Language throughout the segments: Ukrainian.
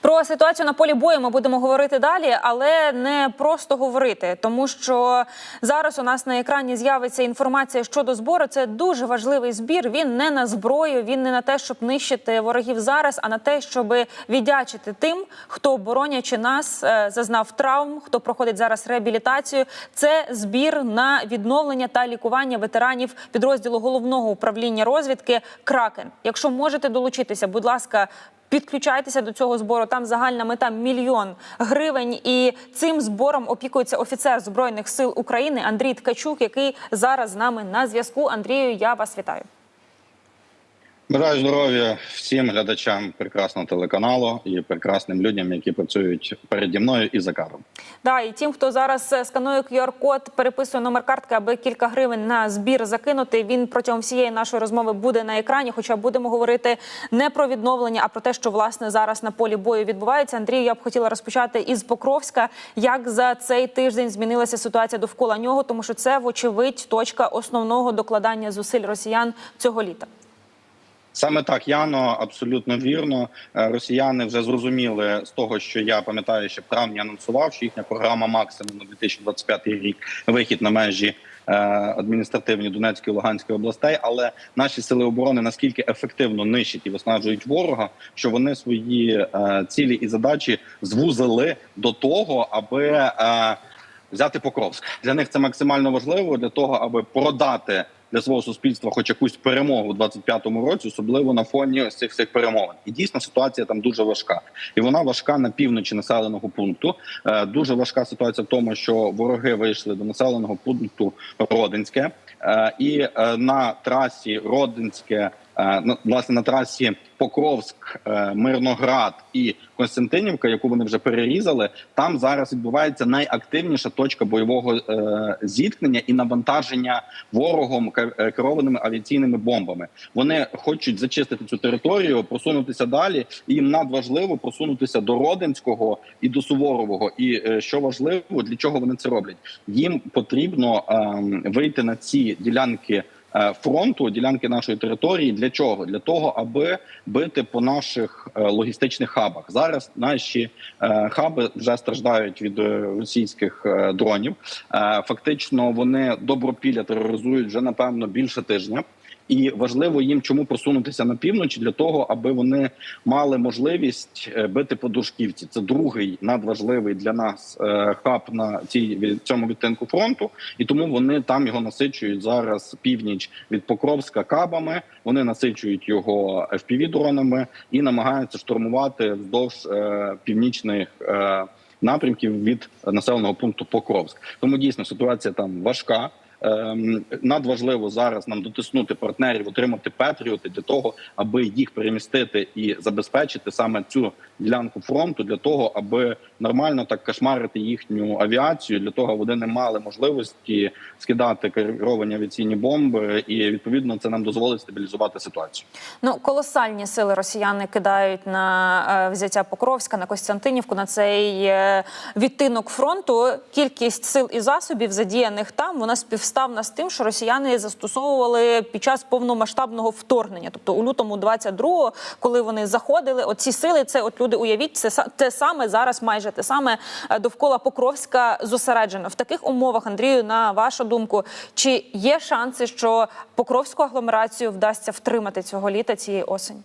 Про ситуацію на полі бою ми будемо говорити далі, але не просто говорити, тому що зараз у нас на екрані з'явиться інформація щодо збору. Це дуже важливий збір. Він не на зброю, він не на те, щоб нищити ворогів зараз, а на те, щоб віддячити тим, хто боронячи нас, е, зазнав травм, хто проходить зараз реабілітацію. Це збір на відновлення та лікування ветеранів підрозділу головного управління розвідки Кракен. Якщо можете долучитися, будь ласка. Підключайтеся до цього збору. Там загальна мета мільйон гривень. І цим збором опікується офіцер збройних сил України Андрій Ткачук, який зараз з нами на зв'язку. Андрію, я вас вітаю. Бажаю здоров'я всім глядачам прекрасного телеканалу і прекрасним людям, які працюють переді мною і за кадром. Да, і тим, хто зараз е, сканує QR-код, переписує номер картки, аби кілька гривень на збір закинути. Він протягом всієї нашої розмови буде на екрані. Хоча будемо говорити не про відновлення, а про те, що власне зараз на полі бою відбувається. Андрію, я б хотіла розпочати із Покровська. Як за цей тиждень змінилася ситуація довкола нього, тому що це вочевидь точка основного докладання зусиль росіян цього літа. Саме так, Яно, абсолютно вірно. Е, Росіяни вже зрозуміли з того, що я пам'ятаю, ще в травні анонсував, що їхня програма максимум на 2025 рік вихід на межі е, адміністративні Донецької і Луганської областей. Але наші сили оборони наскільки ефективно нищать і виснажують ворога, що вони свої е, цілі і задачі звузили до того, аби взяти Покровськ. Для них це максимально важливо для того, аби продати для свого суспільства хоч якусь перемогу у 25-му році, особливо на фоні ось цих всіх перемовин. І дійсно ситуація там дуже важка, і вона важка на півночі населеного пункту. Е, дуже важка ситуація в тому, що вороги вийшли до населеного пункту Родинське, е, і е, на трасі Родинське. Е, на- Власне на трасі Покровськ, е, Мирноград і Константинівка, яку вони вже перерізали, там зараз відбувається найактивніша точка бойового е, зіткнення і навантаження ворогом керованими авіаційними бомбами. Вони хочуть зачистити цю територію, просунутися далі. І їм надважливо просунутися до Родинського і до Суворового. І що важливо, для чого вони це роблять? Їм потрібно ем, вийти на ці ділянки. Е, Фронту ділянки нашої території для чого? Для того, аби бити по наших е, логістичних хабах. Зараз наші е, хаби вже страждають від російських дронів. Фактично, вони добропілля тероризують вже напевно більше тижня. І важливо їм чому просунутися на північ для того, аби вони мали можливість е, бити по Душківці. Це другий надважливий для нас е, хаб на цій цьому відтинку фронту, і тому вони там його насичують зараз північ від Покровська кабами. Вони насичують його fpv дронами і намагаються штурмувати вздовж е, північних. Е, Напрямків від населеного пункту Покровськ, тому дійсно ситуація там важка. Ем, надважливо зараз нам дотиснути партнерів, отримати патріоти для того, аби їх перемістити і забезпечити саме цю ділянку фронту для того, аби нормально так кошмарити їхню авіацію, для того вони не мали можливості скидати керовані авіаційні бомби, і відповідно це нам дозволить стабілізувати ситуацію. Ну, колосальні сили росіяни кидають на е, взяття Покровська, на Костянтинівку, на цей е, відтинок фронту. Кількість сил і засобів, задіяних там, вона співставна з тим, що росіяни застосовували під час повномасштабного вторгнення. Тобто у лютому 22-го, коли вони заходили, оці сили, це от люди, уявіть, це те саме зараз, майже те саме е, довкола Покровська зосереджено. В таких умовах, Андрію, на вашу думку, чи є шанси, що Покровську агломерацію вдасться втримати цього літа цієї осені?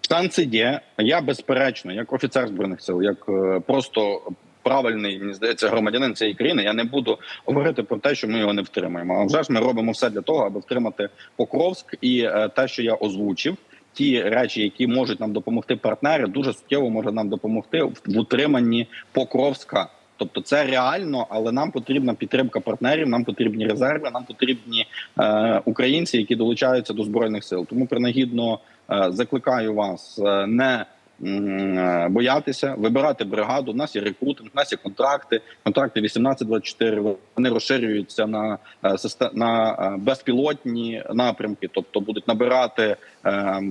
Шанси є. Я безперечно, як офіцер збройних сил, як е, просто правильний мені здається громадянин цієї країни. Я не буду говорити про те, що ми його не втримаємо. А вже ж ми робимо все для того, аби втримати Покровськ, і е, те, що я озвучив. Ті речі, які можуть нам допомогти партнери, дуже суттєво може нам допомогти в утриманні Покровська. Тобто це реально, але нам потрібна підтримка партнерів, нам потрібні резерви, нам потрібні е, українці, які долучаються до збройних сил. Тому принагідно е, закликаю вас е, не боятися, вибирати бригаду. У нас є рекрутинг, у нас є контракти. Контракти 18-24, Вони розширюються на е, на е, безпілотні напрямки, тобто будуть набирати е,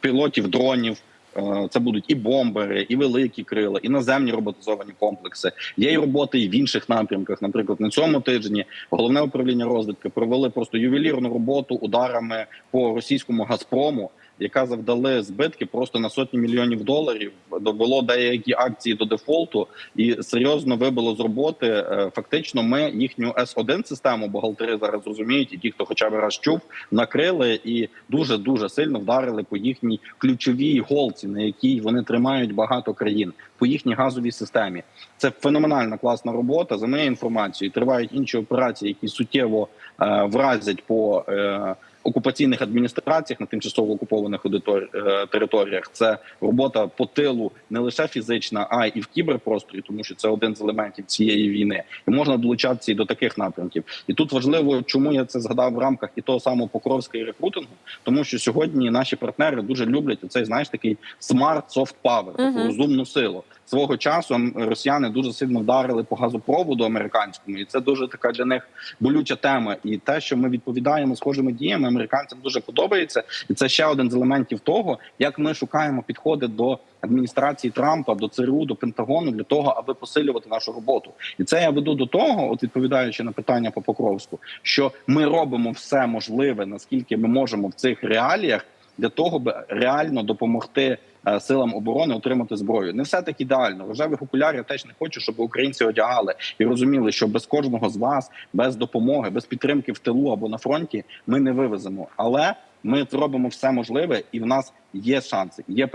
пілотів, дронів. Е, Це будуть і бомбери, і великі крила, і наземні роботизовані комплекси. Є й роботи і в інших напрямках. Наприклад, на цьому тижні головне управління розвідки провели просто ювелірну роботу ударами по російському Газпрому, яка завдали збитки просто на сотні мільйонів доларів довело деякі акції до дефолту і серйозно вибило з роботи. Е, Фактично, ми їхню С1 систему бухгалтери зараз розуміють, і ті, хто хоча б раз чув, накрили і дуже дуже сильно вдарили по їхній ключовій голці, на якій вони тримають багато країн, по їхній газовій системі. Це феноменальна класна робота. За моєю інформацією, тривають інші операції, які суттєво е, вразять по е, окупаційних адміністраціях на тимчасово окупованих е, територіях. Це робота по тилу не лише фізична, а й в кіберпросторі, тому що це один з елементів цієї війни, і можна долучатися і до таких напрямків. І тут важливо, чому я це згадав в рамках і того самого Покровська і рекрутингу, тому що сьогодні наші партнери дуже люблять оцей, знаєш, такий soft power, таку розумну силу. Свого часу росіяни дуже сильно вдарили по газопроводу американському, і це дуже така для них болюча тема. І те, що ми відповідаємо схожими діями, американцям дуже подобається. І це ще один з елементів того, як ми шукаємо підходи до адміністрації Трампа, до ЦРУ, до Пентагону для того, аби посилювати нашу роботу. І це я веду до того, от відповідаючи на питання по Покровську, що ми робимо все можливе, наскільки ми можемо в цих реаліях. Для того аби реально допомогти силам оборони отримати зброю, не все так ідеально. Рожевих окулярів теж не хочу, щоб українці одягали і розуміли, що без кожного з вас, без допомоги, без підтримки в тилу або на фронті, ми не вивеземо. Але ми робимо все можливе, і в нас є шанси, є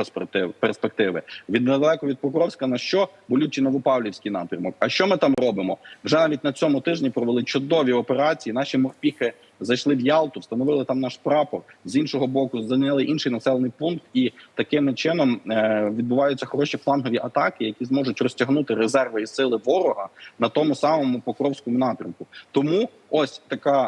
перспективи. Від недалеко від Покровська на що болючий Новопавлівський напрямок. А що ми там робимо? Вже навіть на цьому тижні провели чудові операції. Наші морпіхи зайшли в Ялту, встановили там наш прапор. З іншого боку, зайняли інший населений пункт, і таким чином е, відбуваються хороші флангові атаки, які зможуть розтягнути резерви і сили ворога на тому самому покровському напрямку. Тому ось така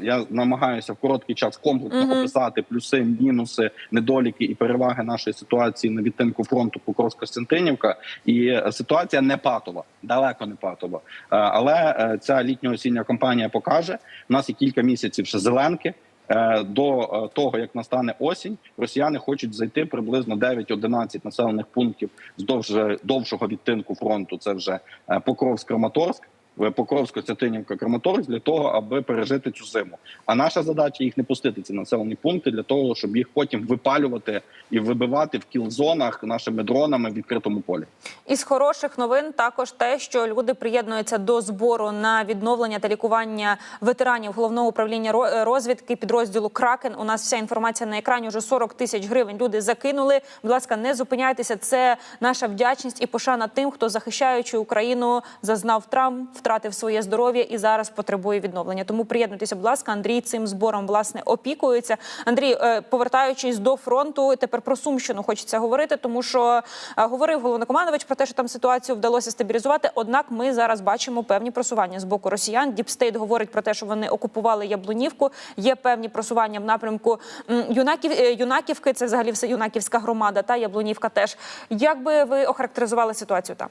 е, я намагаюся в короткий час комплексно Мгм. описати плюси, мінуси, недоліки і переваги нашої ситуації на відтинку фронту Покровська-Стентинівка. І е, ситуація не патова, далеко не патова. Е, але е, ця літньо-осіння кампанія покаже. У нас є кілька місяців ще зеленки. Е, До того як настане осінь, росіяни хочуть зайти приблизно 9-11 населених пунктів здовж довшого відтинку фронту. Це вже е, Покровськ-Краматорськ, е, Покровсько-Цятинівка, Краматорськ для того, аби пережити цю зиму. А наша задача їх не пустити ці населені пункти для того, щоб їх потім випалювати і вибивати в кіл-зонах нашими дронами в відкритому полі. Із хороших новин також те, що люди приєднуються до збору на відновлення та лікування ветеранів головного управління розвідки підрозділу Кракен. У нас вся інформація на екрані. Вже 40 тисяч гривень. Люди закинули. Будь ласка, не зупиняйтеся. Це наша вдячність і пошана тим, хто захищаючи Україну, зазнав травм, втратив своє здоров'я і зараз потребує відновлення. Тому приєднуйтеся, будь ласка. Андрій цим збором власне опікується. Андрій, е, повертаючись до фронту, тепер про Сумщину хочеться говорити, тому що е, говорив головнокомандувач про те, що там ситуацію вдалося стабілізувати. Однак ми зараз бачимо певні просування з боку росіян. Діпстейт говорить про те, що вони окупували Яблунівку. Є певні просування в напрямку юнаків е, юнаківки. Це взагалі все юнаківська громада та Яблунівка. Теж як би ви охарактеризували ситуацію там?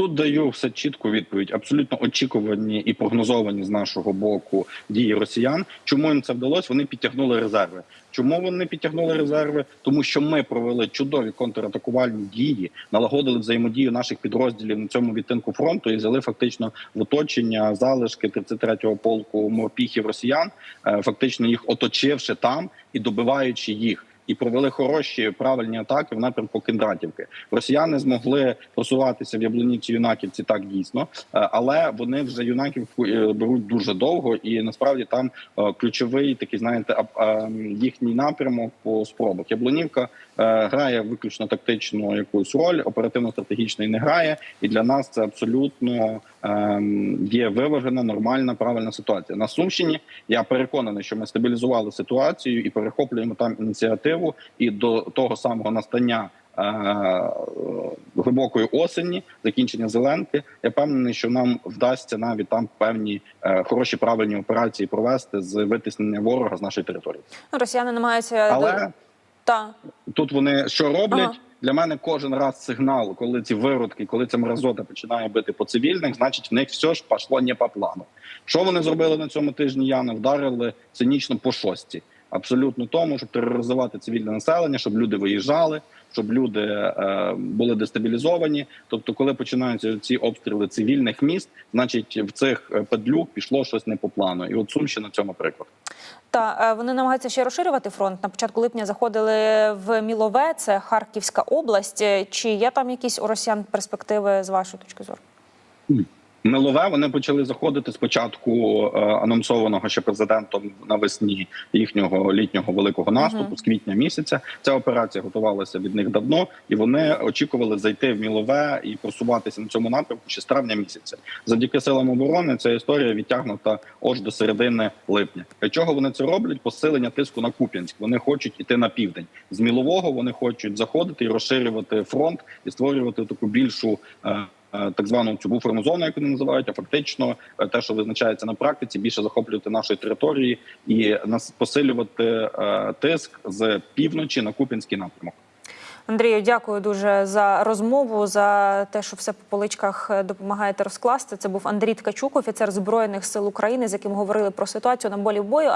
Тут даю все чітку відповідь. Абсолютно очікувані і прогнозовані з нашого боку дії росіян. Чому їм це вдалося? Вони підтягнули резерви. Чому вони підтягнули резерви? Тому що ми провели чудові контратакувальні дії, налагодили взаємодію наших підрозділів на цьому відтинку фронту і взяли фактично в оточення залишки 33-го полку морпіхів росіян, е, фактично їх оточивши там і добиваючи їх. І провели хороші правильні атаки в напрямку Кендратівки. Росіяни змогли просуватися в Яблунівці Юнаківці так дійсно, е, але вони вже юнаківку е, беруть дуже довго, і насправді там е, ключовий такий, знаєте, е, їхній напрямок по спробах. Яблунівка грає виключно тактичну якусь роль, оперативно-стратегічної не грає, і для нас це абсолютно ем, є виважена, нормальна, правильна ситуація. На Сумщині я переконаний, що ми стабілізували ситуацію і перехоплюємо там ініціативу. І до того самого настання е, глибокої осені, закінчення зеленки. Я впевнений, що нам вдасться навіть там певні е, хороші правильні операції провести з витиснення ворога з нашої території. Ну, росіяни намагаються Але та тут вони що роблять? Ага. Для мене кожен раз сигнал, коли ці виродки, коли ця мразота починає бити по цивільних, значить в них все ж пішло не по плану. Що вони зробили на цьому тижні? Яна вдарили цинічно по шості. Абсолютно тому, щоб тероризувати цивільне населення, щоб люди виїжджали, щоб люди е, були дестабілізовані. Тобто, коли починаються ці обстріли цивільних міст, значить в цих е, падлюк пішло щось не по плану. І от Сумщина цьому приклад. Та е, вони намагаються ще розширювати фронт. На початку липня заходили в Мілове, це Харківська область. Чи є там якісь у росіян перспективи з вашої точки зору? Милове вони почали заходити спочатку е, анонсованого ще президентом навесні їхнього літнього великого наступу Мгм. з квітня місяця. Ця операція готувалася від них давно, і вони очікували зайти в Мілове і просуватися на цьому напрямку ще з травня місяця. Завдяки силам оборони ця історія відтягнута аж до середини липня. Для чого вони це роблять? Посилення тиску на Куп'янськ. Вони хочуть іти на південь. З Мілового вони хочуть заходити і розширювати фронт і створювати таку більшу. Е, Так звану цю буферну зону, як вони називають, а фактично е, те, що визначається на практиці, більше захоплювати нашої території і нас посилювати е, тиск з півночі на Купінський напрямок. Андрію, дякую дуже за розмову, за те, що все по поличках допомагаєте розкласти. Це був Андрій Ткачук, офіцер збройних сил України, з яким говорили про ситуацію на болі бою.